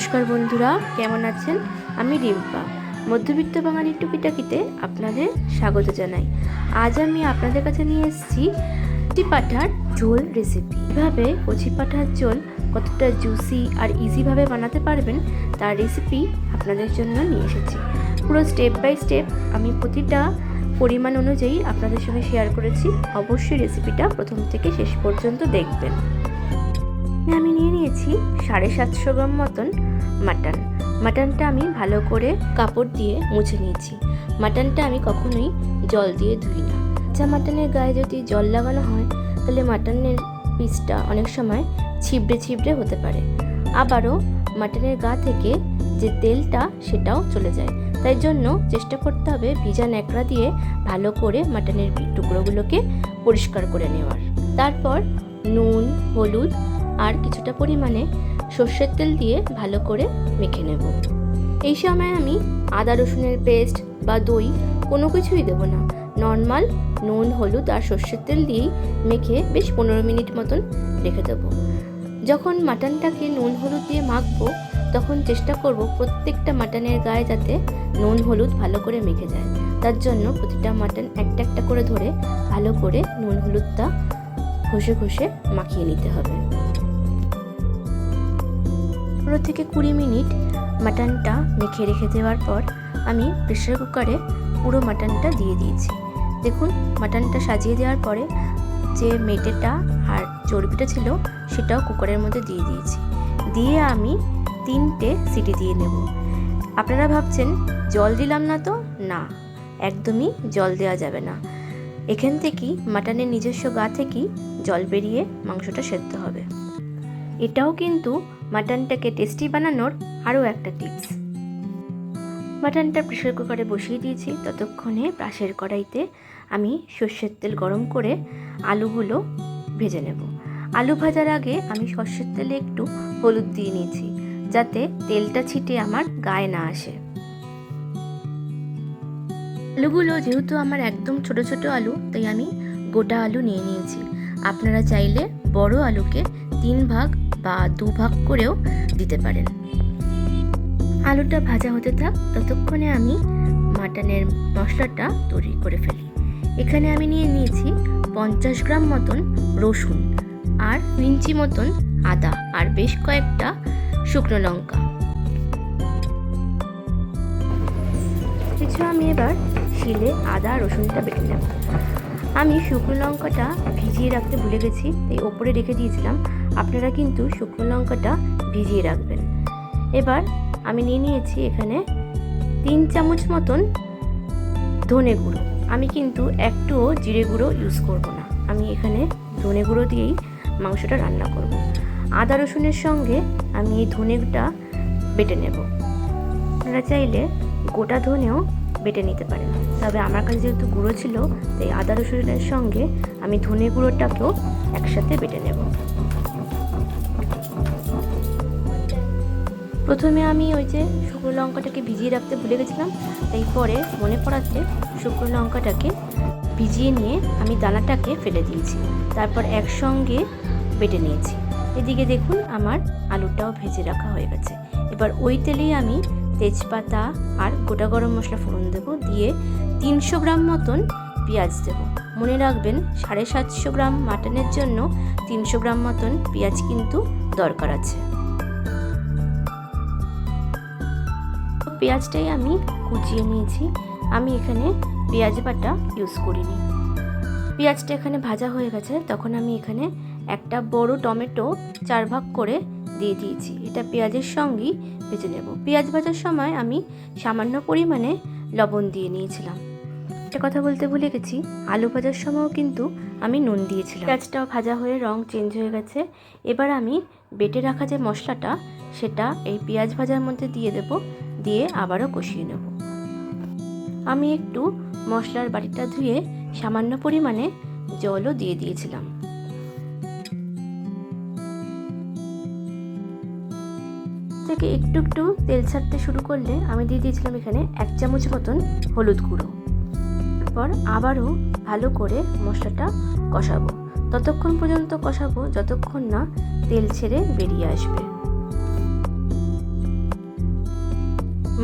নমস্কার বন্ধুরা, কেমন আছেন? আমি রিম্পা, মধ্যবিত্ত বাঙালির টুকিটাকিতে আপনাদের স্বাগত জানাই। আজ আমি আপনাদের কাছে নিয়ে এসেছি কচি পাঠার ঝোল রেসিপি কীভাবে কচি পাঠার ঝোল কতটা জুসি আর ইজিভাবে বানাতে পারবেন, তার রেসিপি আপনাদের জন্য নিয়ে এসেছি। পুরো স্টেপ বাই স্টেপ আমি প্রতিটা পরিমাণ অনুযায়ী আপনাদের সঙ্গে শেয়ার করেছি। অবশ্যই রেসিপিটা প্রথম থেকে শেষ পর্যন্ত দেখবেন। আমি নিয়ে নিয়েছি সাড়ে সাতশো গ্রাম মতন মাটন। মাটনটা আমি ভালো করে কাপড় দিয়ে মুছে নিয়েছি। মাটনটা আমি কখনোই জল দিয়ে ধুই না। যা মাটনের গায়ে যদি জল লাগানো হয়, তাহলে মাটনের পিসটা অনেক সময় ছিবড়ে ছিবড়ে হতে পারে। আবারও মাটনের গা থেকে যে তেলটা, সেটাও চলে যায়। তাই জন্য চেষ্টা করতে হবে ভিজা ন্যাকড়া দিয়ে ভালো করে মাটনের টুকরোগুলোকে পরিষ্কার করে নেওয়ার। তারপর নুন, হলুদ আর কিছুটা পরিমাণে সর্ষের তেল দিয়ে ভালো করে মেখে নেব। এই সময় আমি আদা রসুনের পেস্ট বা দই কোনো কিছুই দেবো না। নর্মাল নুন, হলুদ আর সর্ষের তেল দিয়েই মেখে বেশ পনেরো মিনিট মতন রেখে দেবো। যখন মাটনটাকে নুন, হলুদ দিয়ে মাখবো, তখন চেষ্টা করব প্রত্যেকটা মাটনের গায়ে যাতে নুন, হলুদ ভালো করে মেখে যায়। তার জন্য প্রতিটা মাটন একটা একটা করে ধরে ভালো করে নুন, হলুদটা ঘষে ঘষে মাখিয়ে নিতে হবে। পনেরো থেকে কুড়ি মিনিট মাটনটা মেখে রেখে দেওয়ার পর আমি প্রেশার কুকারে পুরো মাটনটা দিয়ে দিয়েছি। দেখুন, মাটনটা সাজিয়ে দেওয়ার পরে যে মেটেটা আর চর্বিটা ছিল সেটাও কুকারের মধ্যে দিয়ে দিয়েছি। দিয়ে আমি তিনটে সিটি দিয়ে নেব। আপনারা ভাবছেন, জল দিলাম না তো? না, একদমই জল দেওয়া যাবে না। এখান থেকেই মাটনের নিজস্ব গা থেকেই জল বেরিয়ে মাংসটা সেদ্ধ হবে। এটাও কিন্তু মাটনটাকে টেস্টি বানানোর আরও একটা টিপস মাটনটা প্রেশার কুকারে বসিয়ে দিয়েছি। ততক্ষণে পাশের কড়াইতে আমি সর্ষের তেল গরম করে আলুগুলো ভেজে নেব। আলু ভাজার আগে আমি সর্ষের তেলে একটু হলুদ দিয়ে নিয়েছি, যাতে তেলটা ছিটে আমার গায়ে না আসে। আলুগুলো যেহেতু আমার একদম ছোট ছোট আলু, তাই আমি গোটা আলু নিয়ে নিয়েছি। আপনারা চাইলে বড় আলুকে তিন ভাগ বা দু ভাগ করেও দিতে পারেন। আলুটা ভাজা হতে থাক, ততক্ষণে আমি মাটনের মশলাটা তৈরি করে ফেলি। এখানে আমি নিয়ে নিয়েছি পঞ্চাশ গ্রাম মতন রসুন আর ইঞ্চি মতন আদা আর বেশ কয়েকটা শুকনো লঙ্কা। কিছু আমি এবার শিলে আদা, রসুনটা বেটে নেব। আমি শুকনো লঙ্কাটা ভিজিয়ে রাখতে ভুলে গেছি, তাই ওপরে রেখে দিয়েছিলাম। আপনারা কিন্তু শুকনো লঙ্কাটা ভিজিয়ে রাখবেন। এবার আমি নিয়ে নিয়েছি এখানে তিন চামচ মতন ধনে গুঁড়ো। আমি কিন্তু একটুও জিরে গুঁড়ো ইউজ করব না। আমি এখানে ধনে গুঁড়ো দিয়েই মাংসটা রান্না করব। আদা রসুনের সঙ্গে আমি এই ধনেটা বেটে নেব। আপনারা চাইলে গোটা ধনেও বেটে নিতে পারেন। তবে আমার কাছে যেহেতু গুঁড়ো ছিল, তাই আদা রসুনের সঙ্গে আমি ধনে গুঁড়োটাকেও একসাথে বেটে নেব। প্রথমে আমি ওই যে শুকনো লঙ্কাটাকে ভিজিয়ে রাখতে ভুলে গেছিলাম, তাই পরে মনে পড়াতে শুকনো লঙ্কাটাকে ভিজিয়ে নিয়ে আমি দানাটাকে ফেলে দিয়েছি। তারপর একসঙ্গে বেটে নিয়েছি। এদিকে দেখুন আমার আলুটাও ভেজে রাখা হয়ে গেছে। এবার ওই তেলেই আমি তেজপাতা আর গোটা গরম মশলা ফোড়ন দেবো, দিয়ে তিনশো গ্রাম মতন পেঁয়াজ দেবো। মনে রাখবেন, সাড়ে সাতশো গ্রাম মাটনের জন্য তিনশো গ্রাম মতন পেঁয়াজ কিন্তু দরকার আছে। পেঁয়াজটাই আমি কুচিয়ে নিয়েছি। আমি এখানে পেঁয়াজ বাটা ইউজ করিনি। পেঁয়াজটা এখানে ভাজা হয়ে গেছে, তখন আমি এখানে একটা বড় টমেটো চার ভাগ করে দিয়ে দিয়েছি। এটা পেঁয়াজের সঙ্গেই ভেজে নেব। পেঁয়াজ ভাজার সময় আমি সামান্য পরিমাণে লবণ দিয়ে নিয়েছিলাম। একটা কথা বলতে ভুলে গেছি, আলু ভাজার সময়ও কিন্তু আমি নুন দিয়েছিলাম। পেঁয়াজটাও ভাজা হয়ে রং চেঞ্জ হয়ে গেছে। এবার আমি বেটে রাখা যে মশলাটা, সেটা এই পেঁয়াজ ভাজার মধ্যে দিয়ে দেব। দিয়ে আবারও কষিয়ে নেব। আমি একটু মশলার বাটিটা ধুয়ে সামান্য পরিমাণে জলও দিয়ে দিয়েছিলাম। থেকে একটু একটু তেল ছাড়তে শুরু করলে আমি দিয়ে দিয়েছিলাম এখানে এক চামচ মতন হলুদ গুঁড়ো। তারপর আবারও ভালো করে মশলাটা কষাবো। ততক্ষণ পর্যন্ত কষাবো, যতক্ষণ না তেল ছেড়ে বেরিয়ে আসবে।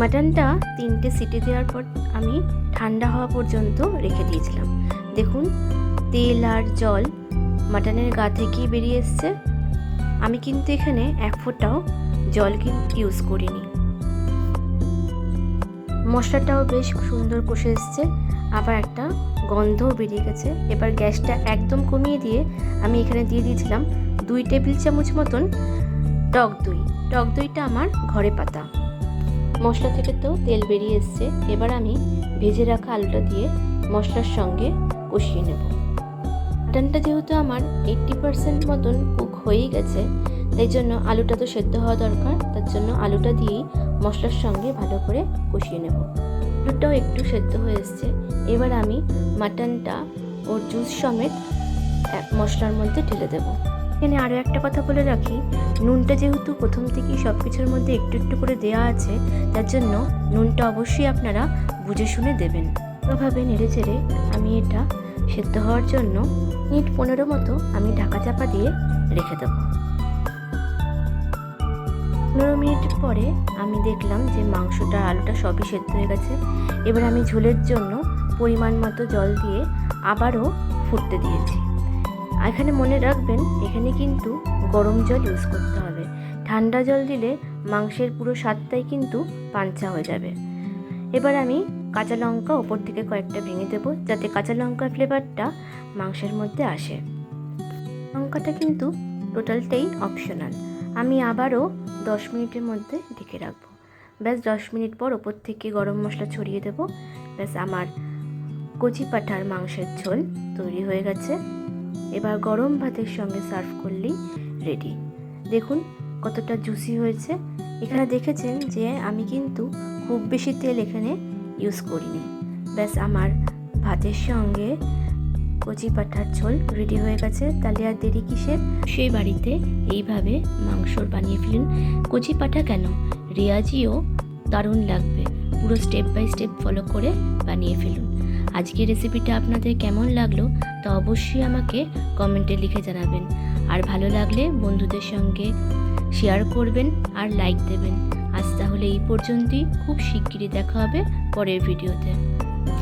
মাটনটা তিনটে সিটি দেওয়ার পর আমি ঠান্ডা হওয়া পর্যন্ত রেখে দিয়েছিলাম। দেখুন, তেল আর জল মাটনের গা থেকেই বেরিয়ে এসছে। আমি কিন্তু এখানে এক ফোঁটাও জল কিন্তু ইউজ করিনি। মশলাটাও বেশ সুন্দর কষে এসছে, আবার একটা গন্ধও বেরিয়ে গেছে। এবার গ্যাসটা একদম কমিয়ে দিয়ে আমি এখানে দিয়ে দিয়েছিলাম দুই টেবিল চামচ মতন টক দই। টক দইটা আমার ঘরে পাতা। মশলা থেকে তো তেল বেরিয়ে এসছে। এবার আমি ভেজে রাখা আলুটা দিয়ে মশলার সঙ্গে কষিয়ে নেব। মাটনটা যেহেতু আমার এইট্টি পার্সেন্ট মতন কুক হয়েই গেছে, তাই জন্য আলুটা তো সেদ্ধ হওয়া দরকার, তার জন্য আলুটা দিয়েই মশলার সঙ্গে ভালো করে কষিয়ে নেব। আলুটাও একটু সেদ্ধ হয়ে এসছে। এবার আমি মাটনটা ওর জুস সমেত মশলার মধ্যে ঢেলে দেবো। এখানে আরও একটা কথা বলে রাখি। নুনটা যেহেতু প্রথম থেকেই সব কিছুর মধ্যে একটু একটু করে দেওয়া আছে, তার জন্য নুনটা অবশ্যই আপনারা বুঝে শুনে দেবেন। ভাবে নেড়ে চেড়ে আমি এটা সেদ্ধ হওয়ার জন্য মিনিট পনেরো মতো আমি ঢাকা চাপা দিয়ে রেখে দেবো। পনেরো মিনিট পরে আমি দেখলাম যে মাংসটা, আলুটা সবই সেদ্ধ হয়ে গেছে। এবার আমি ঝোলের জন্য পরিমাণ মতো জল দিয়ে আবারও ফুটতে দিয়েছি। এখানে মনে রাখবেন এখানে কিন্তু গরম জল ইউজ করতে হবে। ঠান্ডা জল দিলে মাংসের পুরো স্বাদটাই কিন্তু পাঞ্চা হয়ে যাবে। এবার আমি কাঁচা লঙ্কা ওপর থেকে কয়েকটা ভেঙে দেবো যাতে কাঁচা লঙ্কার ফ্লেভারটা মাংসের মধ্যে আসে। লঙ্কাটা কিন্তু টোটালটাই অপশনাল আমি আবারও দশ মিনিটের মধ্যে ঢেকে রাখব। ব্যাস দশ মিনিট পর ওপর থেকে গরম মশলা ছড়িয়ে দেবো। ব্যাস আমার কচি পাঠার মাংসের ঝোল তৈরি হয়ে গেছে। এবার গরম ভাতের সঙ্গে সার্ভ করলেই রেডি। দেখুন কতটা জুসি হয়েছে। এখানে দেখেছেন যে আমি কিন্তু খুব বেশি তেল এখানে ইউজ করিনি। ব্যাস আমার ভাতের সঙ্গে কচি পাঠার ঝোল রেডি হয়ে গেছে। তাহলে আর দেরি কিসের? সেই বাড়িতে এইভাবে মাংসর বানিয়ে ফেলুন। কচি পাঠা কেন? রেয়াজিও দারুণ লাগবে। পুরো স্টেপ বাই স্টেপ ফলো করে বানিয়ে ফেলুন। আজকের রেসিপিটা আপনাদের কেমন লাগল তা অবশ্যই আমাকে কমেন্টে লিখে জানাবেন। আর ভালো লাগলে বন্ধুদের সঙ্গে শেয়ার করবেন আর লাইক দেবেন। আজ তাহলে এই পর্যন্তই। খুব শিগগিরই দেখা হবে পরের ভিডিওতে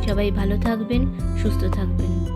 সবাই ভালো থাকবেন, সুস্থ থাকবেন।